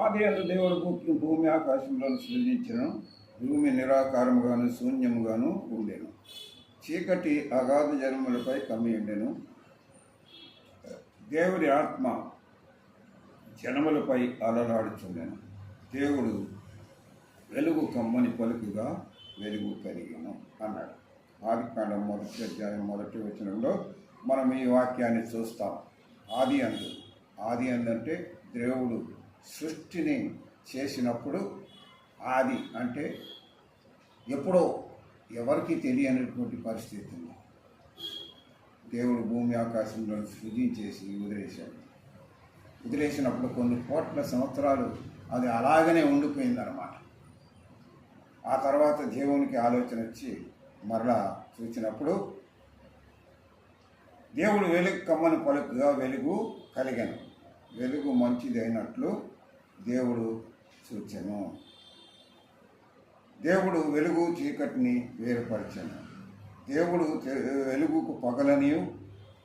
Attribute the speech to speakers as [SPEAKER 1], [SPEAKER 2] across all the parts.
[SPEAKER 1] ఆది అందు దేవుడు భూమి ఆకాశంలో సృజించను భూమి నిరాకారముగాను శూన్యముగాను ఉండెను. చీకటి అగాధ జన్మలపై కమ్మి ఉండెను దేవుడి ఆత్మ జనములపై అలలాడుచుండెను దేవుడు వెలుగు కమ్మని పలుకుగా వెలుగు కలిగిను అన్నాడు. ఆది కాండం మొదటి అధ్యాయం మొదటి వచనంలో మనం ఈ వాక్యాన్ని చూస్తాం. ఆది అందు. ఆది అందంటే దేవుడు సృష్టిని చేసినప్పుడు ఆది అంటే ఎప్పుడో ఎవరికి తెలియనటువంటి పరిస్థితి ఉంది. దేవుడు భూమి ఆకాశంలో సృజించేసి వదిలేశాడు. వదిలేసినప్పుడు కొన్ని కోట్ల సంవత్సరాలు అది అలాగనే ఉండిపోయిందన్నమాట. ఆ తర్వాత దేవునికి ఆలోచన వచ్చి మరలా చూసినప్పుడు దేవుడు వెలుగు కమ్మని పలుకుగా వెలుగు కలిగాను. వెలుగు మంచిదైనట్లు దేవుడు సూచను. దేవుడు వెలుగు చీకటిని వేరుపరచను. దేవుడు వెలుగుకు పగలనియు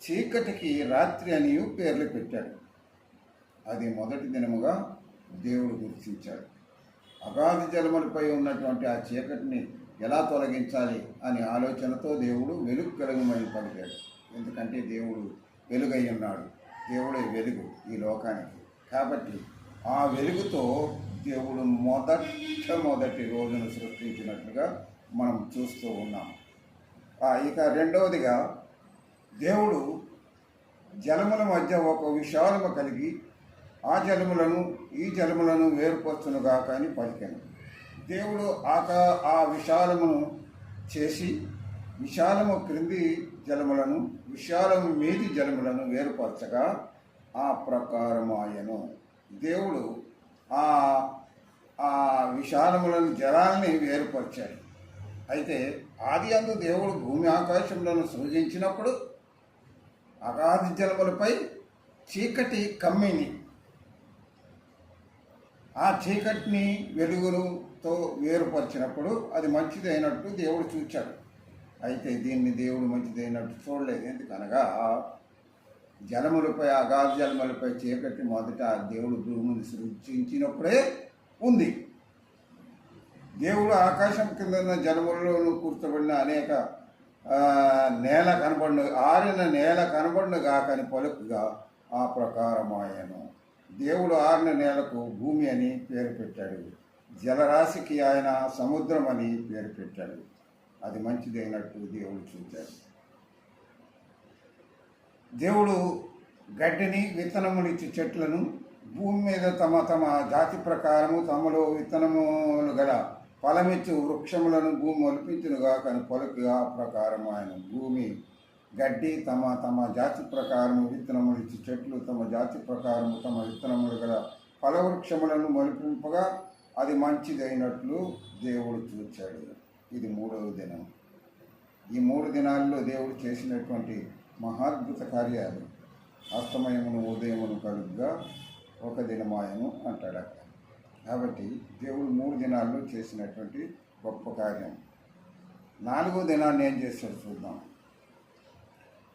[SPEAKER 1] చీకటికి రాత్రి అనియు పేర్లు పెట్టాడు. అది మొదటి దినముగా దేవుడు గుర్తించాడు. అగాధ జలములపై ఉన్నటువంటి ఆ చీకటిని ఎలా తొలగించాలి అనే ఆలోచనతో దేవుడు వెలుగు కలుగుమని పలికాడు. ఎందుకంటే దేవుడు వెలుగై ఉన్నాడు. దేవుడే వెలుగు ఈ లోకానికి. కాబట్టి ఆ వెలుగుతో దేవుడు మొదట రోజును సృష్టించినట్లుగా మనం చూస్తూ ఉన్నాం. ఇక రెండవదిగా దేవుడు జలముల మధ్య ఒక విశాలము కలిగి ఆ జలములను ఈ జలములను వేరుపరుచునుగా కానీ పలికాను. దేవుడు ఆకా ఆ విశాలమును చేసి విశాలము క్రింది జలములను విశాలము మీది జలములను వేరుపరచగా ఆ ప్రకారమాయను దేవుడు ఆ ఆ విశాలములను జలాలని వేరుపరిచాడు అయితే ఆది అందు దేవుడు భూమి ఆకాశములను సృజించినప్పుడు అగాధ జలములపై చీకటి కమ్మిని ఆ చీకటిని వెలుగులతో వేరుపరిచినప్పుడు అది మంచిదైనట్టు దేవుడు చూచాడు. అయితే దీన్ని దేవుడు మంచిదైనట్టు చూడలేదు. ఎందుకనగా జలములపై అగాధ జలములపై చీకటి మొదట దేవుడు భూమిని సృష్టించినప్పుడే ఉంది. దేవుడు ఆకాశం కింద జలములలోనూ కూర్చోబడిన అనేక నేల కనబడిన ఆరిన నేల కనబడిన కాకని పలుకుగా ఆ ప్రకారమాయను దేవుడు ఆరిన నేలకు భూమి అని పేరు పెట్టాడు. జలరాశికి ఆయన సముద్రం అని పేరు పెట్టాడు. అది మంచిదైనట్టు దేవుడు చూశాడు దేవుడు గడ్డిని విత్తనములిచ్చి చెట్లను భూమి మీద తమ తమ జాతి ప్రకారము తమలో విత్తనములు గల ఫలమిచ్చు వృక్షములను భూమి ఒలిపించునుగా కానీ పొలకుగా ప్రకారం ఆయన భూమి. గడ్డి తమ తమ జాతి ప్రకారము విత్తనములు ఇచ్చి చెట్లు తమ జాతి ప్రకారము తమ విత్తనములు గల ఫలవృక్షములను మొలిపింపగా అది మంచిదైనట్లు దేవుడు చూచాడు. ఇది మూడవ దినం. ఈ మూడు దినాల్లో దేవుడు చేసినటువంటి మహాద్భుత కార్యాలు అస్తమయమును ఉదయమును కలుగ్గా ఒక దినమాయను అంటాడు అక్కడ. కాబట్టి దేవుడు మూడు దినాల్లో చేసినటువంటి గొప్ప కార్యం. నాలుగో దినాన్ని ఏం చేస్తాడు చూద్దాం.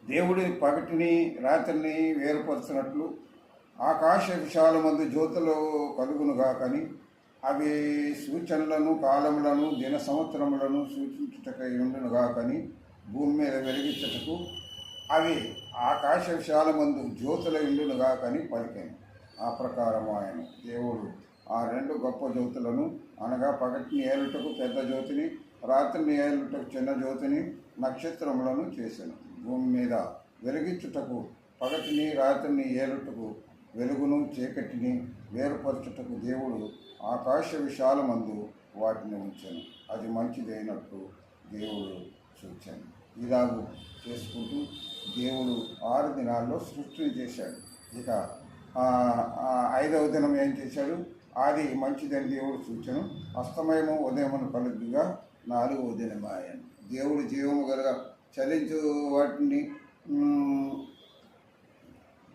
[SPEAKER 1] దేవుడి పగటిని రాత్రిని వేరుపరచినట్లు ఆకాశ విశాలమందు జ్యోతులు కలుగునుగా కానీ అవి సూచనలను కాలములను దిన సంవత్సరములను సూచించుటకై ఉండునుగా కానీ భూమి మీద వెలిగించటకు అవి ఆకాశ విశాలమందు జ్యోతుల ఇండునుగా కానీ పలికాను ఆ ప్రకారం ఆయన దేవుడు ఆ రెండు గొప్ప జ్యోతులను అనగా పగటిని ఏలుటకు పెద్ద జ్యోతిని రాత్రిని ఏలుటకు చిన్న జ్యోతిని నక్షత్రములను చేశాను భూమి మీద వెలిగించుటకు పగటిని రాత్రిని ఏలుటకు వెలుగును చీకటిని వేరుపరచుటకు దేవుడు ఆకాశ విశాలమందు వాటిని ఉంచాను. అది మంచిదైనట్టు దేవుడు చూచాను ఇలాగు చేసుకుంటూ దేవుడు ఆరు దినాల్లో సృష్టిని చేశాడు. ఇక ఐదవ దినం ఏం చేశాడు? ఆది మంచిదని దేవుడు సూచన అస్తమయము ఉదయమును పలుకుగా నాలుగవ దినమాయన. దేవుడు జీవము గల చలించు వాటిని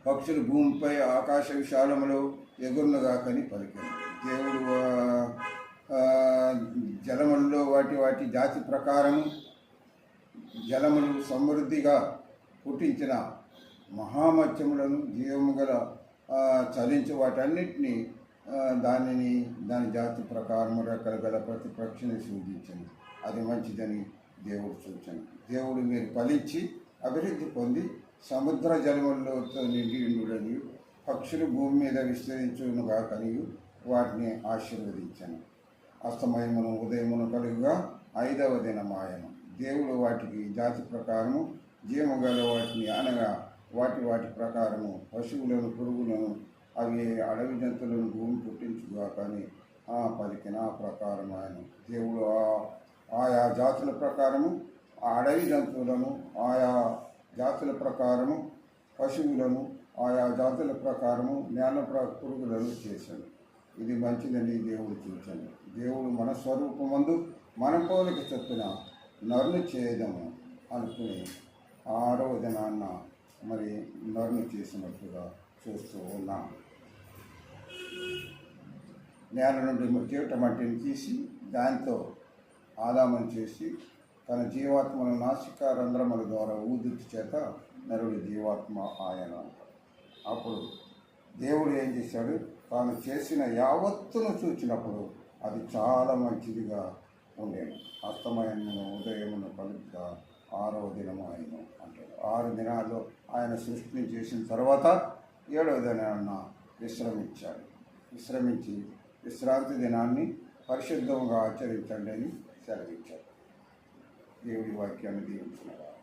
[SPEAKER 1] పక్షులు భూమిపై ఆకాశ విశాలములో ఎగురునుగాకని పలికాడు దేవుడు జలములలో వాటి వాటి జాతి ప్రకారము జలములు సమృద్ధిగా పుట్టించిన మహామత్యములను జీవము గల చలించి చలించు వాటన్నిటినీ దానిని దాని జాతి ప్రకారము రెక్కలు గల ప్రతి పక్షిని అది మంచిదని దేవుడు సూచన. దేవుడు మీరు ఫలించి అభివృద్ధి పొంది సముద్ర జలములతో నిండి ఉండుడని పక్షులు భూమి మీద విస్తరించునుగా కలిగి వాటిని ఆశీర్వదించను అస్తమయమును ఉదయమును కలుగుగా ఐదవ దినమాయను. దేవుడు వాటికి జాతి ప్రకారము జీవము గల వాటిని అనగా వాటి వాటి ప్రకారము పశువులను పురుగులను అవి అడవి జంతువులను భూమి పుట్టించుగా కానీ ఆ పలికిన ప్రకారం ఆయన. దేవుడు ఆ- ఆయా జాతుల ప్రకారము ఆ అడవి జంతువులను ఆయా జాతుల ప్రకారము పశువులను ఆయా జాతుల ప్రకారము జ్ఞాన ప్ర- పురుగులను చేశాడు. ఇది మంచిదని దేవుడు చూచాను దేవుడు మన స్వరూపమందు మన పోలిక చొప్పున నరుని చేయదము అనుకుని ఆరవ దినాన్న మరి నరుని చేసినట్టుగా చూస్తూ ఉన్నాం. నేల నుండి జీవిత మట్టిని తీసి దాంతో ఆదామం చేసి తన జీవాత్మను నాసిక రంధ్రముల ద్వారా ఊదితి చేత నరుడి జీవాత్మ ఆయన. అప్పుడు దేవుడు ఏం చేశాడు? తాను చేసిన యావత్తును చూచినప్పుడు అది చాలా మంచిదిగా ఉండేది అస్తమయమును ఉదయమును కలుపుగా ఆరో దినము ఆయన అంటాడు. ఆరు దినాల్లో ఆయన సృష్టిని చేసిన తర్వాత ఏడవ దినాన్న విశ్రమించాడు. విశ్రమించి విశ్రాంతి దినాన్ని పరిశుద్ధంగా ఆచరించండి అని సెలవిచ్చాడు. దేవుడి వాక్యాన్ని దీవించినాడు